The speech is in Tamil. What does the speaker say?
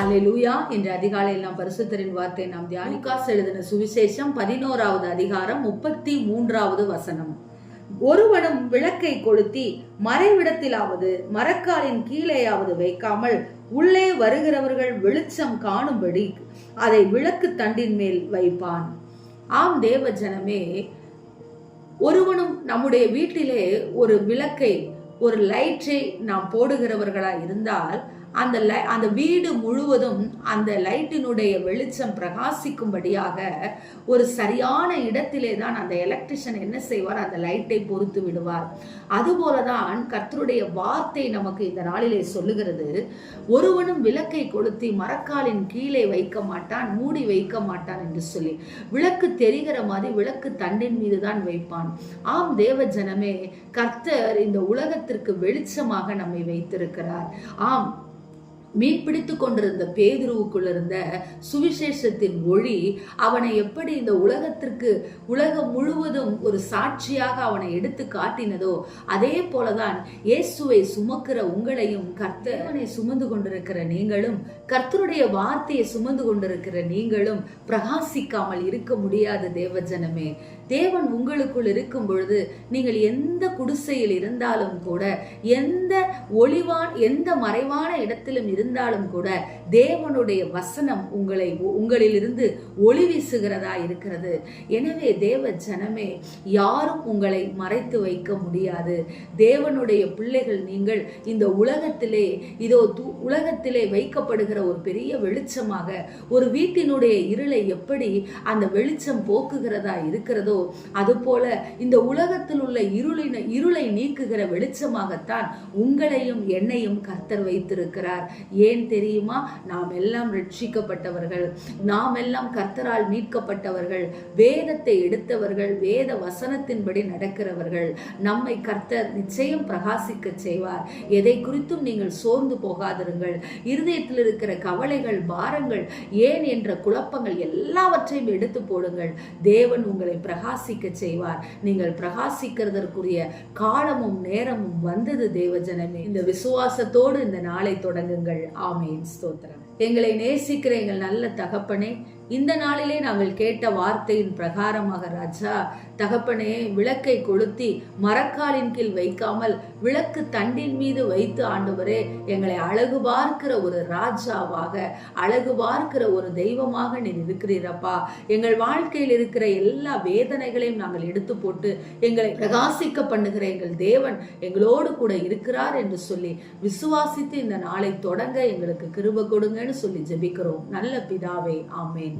அல்லேலூயா. என்ற அதிகாலையில் நாம் பரிசுத்தரின் வார்த்தை நாம் தியானிக்காஸ் எழுதின சுவிசேஷம் பதினோராவது அதிகாரம் முப்பத்தி மூன்றாவது வசனம். ஒருவனும் விளக்கை கொளுத்தி மறைவிடத்திலாவது மரக்காலின் கீழேயாவது வைக்காமல் உள்ளே வருகிறவர்கள் வெளிச்சம் காணும்படி அதை விளக்கு தண்டின் மேல் வைப்பான். ஆம் தேவ ஜனமே ஒருவனும் நம்முடைய வீட்டிலே ஒரு விளக்கை ஒரு லைட்டை நாம் போடுகிறவர்களா இருந்தால் அந்த லை அந்த வீடு முழுவதும் அந்த லைட்டினுடைய வெளிச்சம் பிரகாசிக்கும்படியாக ஒரு சரியான இடத்திலே தான் அந்த எலக்ட்ரிஷியன் என்ன செய்வார்? அந்த லைட்டை பொறுத்து விடுவார். அதுபோல தான் கர்த்தருடைய வார்த்தை நமக்கு இந்த நாளிலே சொல்லுகிறது. ஒருவனும் விளக்கை கொளுத்தி மரக்காலின் கீழே வைக்க மாட்டான் மூடி வைக்க மாட்டான் என்று சொல்லி. விளக்கு தெரிகிற மாதிரி விளக்கு தண்டின் மீது தான் வைப்பான். ஆம் தேவ ஜனமே கர்த்தர் இந்த உலகத்திற்கு வெளிச்சமாக நம்மை வைத்திருக்கிறார். ஆம் மீன் பிடித்து கொண்டிருந்த பேதுருவுக்குள் இருந்த சுவிசேஷத்தின் ஒளி அவனை எப்படி இந்த உலகத்திற்கு உலகம் முழுவதும் ஒரு சாட்சியாக அவனை எடுத்து காட்டினதோ அதே போலதான் இயேசுவை சுமக்கிற உங்களையும் கர்த்தவனை சுமந்து கொண்டிருக்கிற நீங்களும் கர்த்தருடைய வார்த்தையை சுமந்து கொண்டிருக்கிற நீங்களும் பிரகாசிக்காமல் இருக்க முடியாது தேவஜனமே. தேவன் உங்களுக்குள் இருக்கும் பொழுது நீங்கள் எந்த குடிசையில் இருந்தாலும் கூட எந்த ஒளிவான் எந்த மறைவான இடத்திலும் இருந்தாலும் கூட தேவனுடைய வசனம் உங்களை உங்களிலிருந்து ஒளி வீசுகிறதா இருக்கிறது. எனவே தேவ ஜனமே யாரும் உங்களை மறைத்து வைக்க முடியாது. தேவனுடைய பிள்ளைகள் நீங்கள் இந்த உலகத்திலே இதோ து- உலகத்திலே வைக்கப்படுகிற ஒரு பெரிய வெளிச்சமாக ஒரு வீட்டினுடைய இருளை எப்படி அந்த வெளிச்சம் போக்குகிறதா இருக்கிறதோ அதுபோல இந்த உலகத்தில் உள்ள இருளின இருளை நீக்குகிற வெளிச்சமாகத்தான் உங்களையும் என்னையும் கர்த்தர் வைத்திருக்கிறார். ஏன் தெரியுமா? நாம் எல்லாம் ரட்சிக்கப்பட்டவர்கள். நாம் எல்லாம் கர்த்தரால் மீட்கப்பட்டவர்கள். வேதத்தை எடுத்தவர்கள். வேத வசனத்தின்படி நடக்கிறவர்கள். நம்மை கர்த்தர் நிச்சயம் பிரகாசிக்க செய்வார். எதை குறித்தும் நீங்கள் சோர்ந்து போகாதிருங்கள். இருதயத்தில் இருக்கிற கவலைகள் பாரங்கள் ஏன் என்ற குழப்பங்கள் எல்லாவற்றையும் எடுத்து போடுங்கள். தேவன் உங்களை பிரகாசிக்க செய்வார். நீங்கள் பிரகாசிக்கிறதற்குரிய காலமும் நேரமும் வந்தது தேவஜனமே. இந்த விசுவாசத்தோடு இந்த நாளை தொடங்குங்கள். ஆமேன். ஸ்தோத்திரம். எங்களை நேசிக்கிற எங்கள் நல்ல தகப்பனே இந்த நாளிலே நாங்கள் கேட்ட வார்த்தையின் பிரகாரமாக ராஜா தகப்பனே விளக்கை கொளுத்தி மரக்காலின் கீழ் வைக்காமல் விளக்கு தண்டின் மீது வைத்து ஆண்டவரே எங்களை அழகு பார்க்கிற ஒரு ராஜாவாக அழகு பார்க்கிற ஒரு தெய்வமாக நீர் இருக்கிறீரப்பா. எங்கள் வாழ்க்கையில் இருக்கிற எல்லா வேதனைகளையும் நாங்கள் எடுத்து போட்டு எங்களை பிரகாசிக்க பண்ணுகிற எங்கள் தேவன் எங்களோடு கூட இருக்கிறார் என்று சொல்லி விசுவாசித்து இந்த நாளை தொடங்க எங்களுக்கு கிருப கொடுங்கன்னு சொல்லி ஜெபிக்கிறோம். நல்ல பிதாவே ஆமேன்.